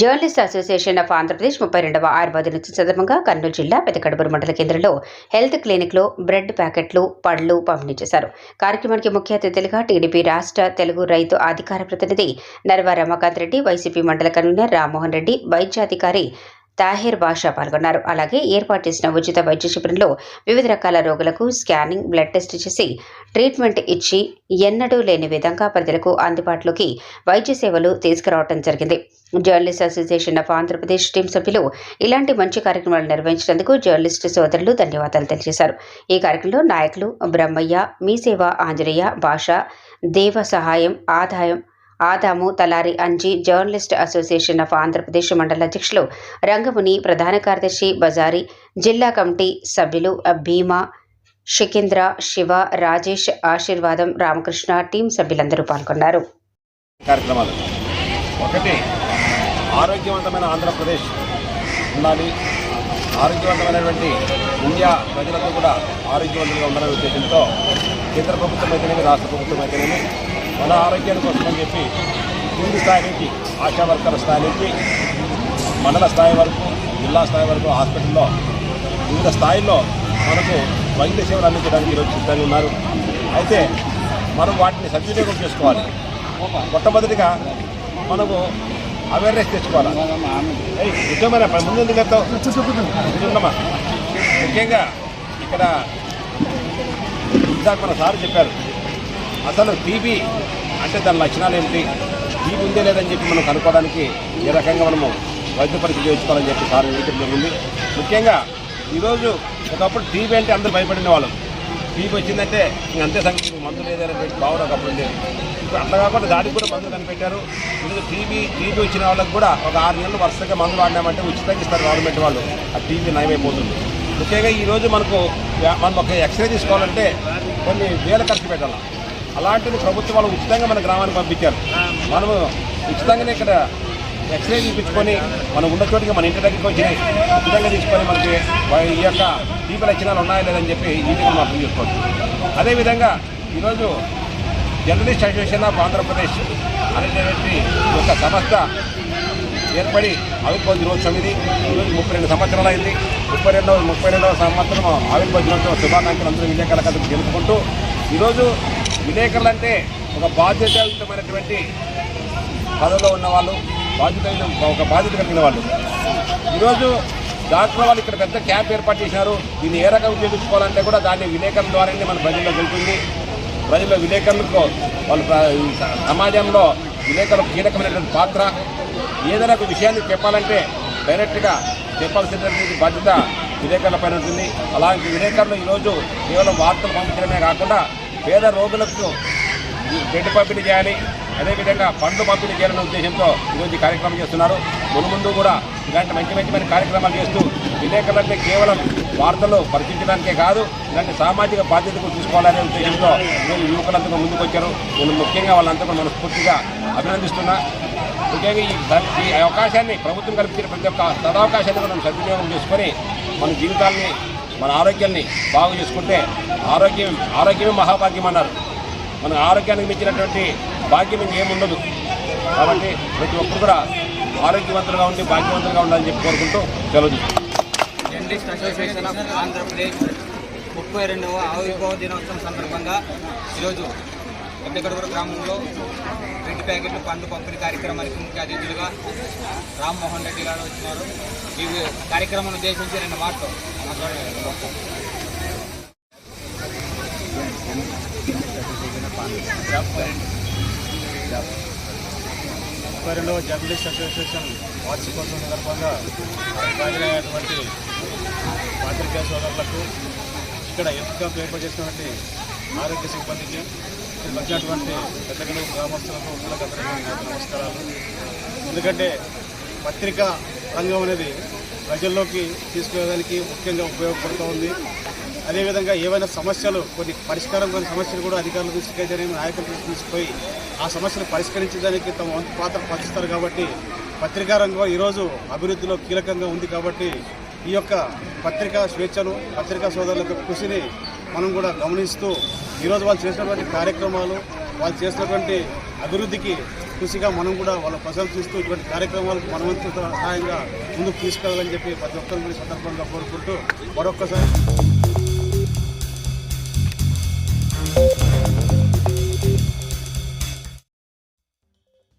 Journalist association of Andhra Pradesh ముప్పై రెండవ ఆయుర్వేద దినోత్సవం సందర్భంగా కర్నూలు జిల్లా పెదకడుబూరు మండల కేంద్రంలో హెల్త్ క్లినిక్లో బ్రెడ్ ప్యాకెట్లు పళ్ళు పంపిణీ చేశారు. కార్యక్రమానికి ముఖ్య అతిథులుగా టీడీపీ రాష్ట్ర తెలుగు రైతు అధికార ప్రతినిధి నర్వ రమాకాంత్ రెడ్డి వైసీపీ మండల కన్వీనర్ రామ్మోహన్ రెడ్డి వైద్యాధికారి తాహిర్ బాషా పాల్గొన్నారు. అలాగే ఏర్పాటు చేసిన ఉచిత వైద్య శిబిరంలో వివిధ రకాల రోగులకు స్కానింగ్ బ్లడ్ టెస్ట్ చేసి ట్రీట్మెంట్ ఇచ్చి ఎన్నడూ లేని విధంగా ప్రజలకు అందుబాటులోకి వైద్య సేవలు తీసుకురావడం జరిగింది. Journalist association of Andhra Pradesh team సభ్యులు ఇలాంటి మంచి కార్యక్రమాలు నిర్వహించినందుకు జర్నలిస్టు సోదరులు ధన్యవాదాలు తెలియజేశారు. ఈ కార్యక్రమంలో నాయకులు బ్రహ్మయ్య మీ సేవ ఆంజనేయ భాష Deva Sahayam Adayam Adamu Talari Anji journalist association of Andhra Pradesh mandal అధ్యక్షులు రంగముని ప్రధాన కార్యదర్శి బజారి జిల్లా కమిటీ సభ్యులు భీమా షికేంద్ర శివ రాజేష్ ఆశీర్వాదం రామకృష్ణ టీం సభ్యులందరూ పాల్గొన్నారు. కార్యక్రమాలు. ఒకటి ఆరోగ్యవంతమైన ఆంధ్రప్రదేశ్ ఉండాలి. ఆరోగ్యవంతమైనటువంటి ఇండియా ప్రజలకు కూడా ఆరోగ్యవంతంగా ఉండాలనే ఉద్దేశంతో కేంద్ర ప్రభుత్వం అయితేనేమి రాష్ట్ర ప్రభుత్వం అయితేనేమి మన ఆరోగ్యాన్ని కోసమని చెప్పి కింది స్థాయి నుంచి ఆశా వర్కర్ల స్థాయి నుంచి మండల స్థాయి వరకు జిల్లా స్థాయి వరకు హాస్పిటల్లో వివిధ స్థాయిల్లో మనకు వైద్య సేవలు అందించడానికి ఈరోజు సిద్ధంగా ఉన్నారు. అయితే మనం వాటిని సద్వినియోగం చేసుకోవాలి. మొట్టమొదటిగా మనము అవేర్నెస్ తెచ్చుకోవాలి. నిజమైన? ముందు ఎందుకు వెళ్తావు? ముఖ్యంగా ఇక్కడ ఇందాక మన సార్ చెప్పారు. అసలు టీబీ అంటే దాని లక్షణాలు ఏమిటి? టీబీ ఉందే లేదని చెప్పి మనం కనుక్కోవడానికి ఏ రకంగా మనము వైద్య పరీక్ష చేయించుకోవాలని చెప్పి సార్ వివరించడం జరిగింది ముఖ్యంగా ఈరోజు ఒకప్పుడు టీబీ అంటే అందరూ భయపడిన వాళ్ళు. టీబీ వచ్చిందంటే అంతే సంగతి. మందు లేదనేటువంటి భావన ఒకప్పుడు ఉండేది ఇప్పుడు అట్లా కాకుండా దానికి కూడా మందులు కనిపెట్టారు. ఈరోజు టీబీ టీబీ వచ్చిన వాళ్ళకి కూడా ఒక ఆరు నెలలు వరుసగా మందులు వాడినామంటే ఉచితంగా ఇస్తారు గవర్నమెంట్ వాళ్ళు. ఆ టీబీ నయమైపోతుంది. ముఖ్యంగా ఈరోజు మనకు మనం ఒక ఎక్స్రే తీసుకోవాలంటే కొన్ని వేల ఖర్చు పెట్టాలి. అలాంటిది ప్రభుత్వం వాళ్ళు ఉచితంగా మన గ్రామానికి పంపించారు. మనము ఉచితంగానే ఇక్కడ ఎక్స్రే చూపించుకొని మనం ఉన్న చోటికి మన ఇంటి దగ్గరికి వచ్చి ఉచితంగా తీసుకొని మనకి ఈ యొక్క టీపీ లక్షణాలు ఉన్నాయా లేదని చెప్పి ఈజీగా మనం అర్థం చేసుకోవచ్చు. అదేవిధంగా ఈరోజు జర్నలిస్ట్ అసోసియేషన్ ఆఫ్ ఆంధ్రప్రదేశ్ అనేటువంటి ఒక సంస్థ ఏర్పడి ఆవిర్భావ దినోత్సవం ఇది ఈరోజు ముప్పై రెండు సంవత్సరాలు అయింది. ముప్పై రెండవ ముప్పై రెండవ సంవత్సరం ఆవిర్భావ దినోత్సవం శుభాకాంక్షలు. అందరూ విలేకరుల కథకు జరుపుకుంటూ ఈరోజు విలేకరులు అంటే ఒక బాధ్యతయుతమైనటువంటి పదవిలో ఉన్నవాళ్ళు బాధ్యత ఒక బాధ్యత కలిగిన వాళ్ళు. ఈరోజు డాక్టర్ వాళ్ళు ఇక్కడ పెద్ద క్యాంప్ ఏర్పాటు చేశారు. దీన్ని ఏ రకంగా చేయించుకోవాలంటే కూడా దాన్ని విలేకరుల ద్వారానే మన ప్రజల్లో వెళ్తుంది. ప్రజల్లో విలేకరులకు వాళ్ళు సమాజంలో విలేకరులకు కీలకమైనటువంటి పాత్ర. ఏదైనా ఒక విషయాన్ని చెప్పాలంటే డైరెక్ట్గా చెప్పాల్సినటువంటి బాధ్యత విలేకరుల పైన ఉంటుంది. అలాంటి విలేకరులు ఈరోజు కేవలం వార్తలు పంపించడమే కాకుండా పేద రోగులకు బెడ్ పంపిణీ చేయాలి. అదేవిధంగా పండ్లు పంపిణీ చేయాలనే ఉద్దేశంతో ఈరోజు కార్యక్రమం చేస్తున్నారు. ముందు ముందు కూడా ఇలాంటి మంచి మంచి కార్యక్రమాలు చేస్తూ విలేకరులంటే కేవలం వార్తలు పరిచించడానికే కాదు ఇలాంటి సామాజిక బాధ్యతకు తీసుకోవాలనే ఉద్దేశంతో ఈరోజు యువకులంతా ముందుకు వచ్చారు. నేను ముఖ్యంగా వాళ్ళంతా కూడా మనస్ఫూర్తిగా అభినందిస్తున్నా. ముఖ్యంగా ఈ ఈ అవకాశాన్ని ప్రభుత్వం కల్పించిన ప్రతి ఒక్క సదావకాశాన్ని మనం సద్వినియోగం చేసుకొని మన జీవితాన్ని మన ఆరోగ్యాన్ని బాగు చేసుకుంటే ఆరోగ్యం ఆరోగ్యమే మహాభాగ్యం అన్నారు. మన ఆరోగ్యానికి మించినటువంటి భాగ్యం ఇంకేముండదు కాబట్టి ప్రతి ఒక్కరు కూడా ఆరోగ్యవంతులుగా ఉండి భాగ్యవంతులుగా ఉండాలని చెప్పి కోరుకుంటూ సెలవు జర్నలిస్ట్ అసోసియేషన్ ఆఫ్ ఆంధ్రప్రదేశ్ ముప్పై రెండవ ఆవిర్భావ దినోత్సవం సందర్భంగా ఈరోజు పెద్దగడుగురు గ్రామంలో రెండు ప్యాకెట్లు పండ్లు పంపిణీ కార్యక్రమానికి ముఖ్య అతిథులుగా రామ్మోహన్ రెడ్డి గారు వచ్చినారు ఈ కార్యక్రమాన్ని ఉద్దేశించి రెండు మాటలు మాట్లాడారు ముప్పై జర్నలిస్ట్ అసోసియేషన్ వార్షికోత్సవం సందర్భంగా హాజరైనటువంటి పాత్రికేయ సోదరులకు ఇక్కడ ఎంపిక ఏర్పాటు చేసినటువంటి ఆరోగ్య సిబ్బందికి ఇక్కడ వచ్చినటువంటి గ్రామస్తులకు అందరికీ నమస్కారాలు. ఎందుకంటే పత్రికా రంగం అనేది ప్రజల్లోకి తీసుకువెళ్ళడానికి ముఖ్యంగా ఉపయోగపడుతూ ఉంది. అదేవిధంగా ఏవైనా సమస్యలు కొన్ని పరిష్కారం కొన్ని సమస్యలు కూడా అధికారులు తీసుకెళ్ళి నాయకులు తీసుకుపోయి ఆ సమస్యలు పరిష్కరించడానికి తమ వంతు పాత్ర పాటిస్తారు కాబట్టి పత్రికా రంగం ఈరోజు అభివృద్ధిలో కీలకంగా ఉంది కాబట్టి ఈ యొక్క పత్రికా స్వేచ్ఛను పత్రికా సోదరుల యొక్క కృషిని మనం కూడా గమనిస్తూ ఈరోజు వాళ్ళు చేసినటువంటి కార్యక్రమాలు వాళ్ళు చేసినటువంటి అభివృద్ధికి కృషిగా మనం కూడా వాళ్ళ ప్రశంసిస్తూ ఇటువంటి కార్యక్రమాలకు మనవంతు సహాయంగా ముందుకు తీసుకెళ్ళాలని చెప్పి ప్రతి ఒక్కరిని సందర్భంగా కోరుకుంటూ మరొక్కసారి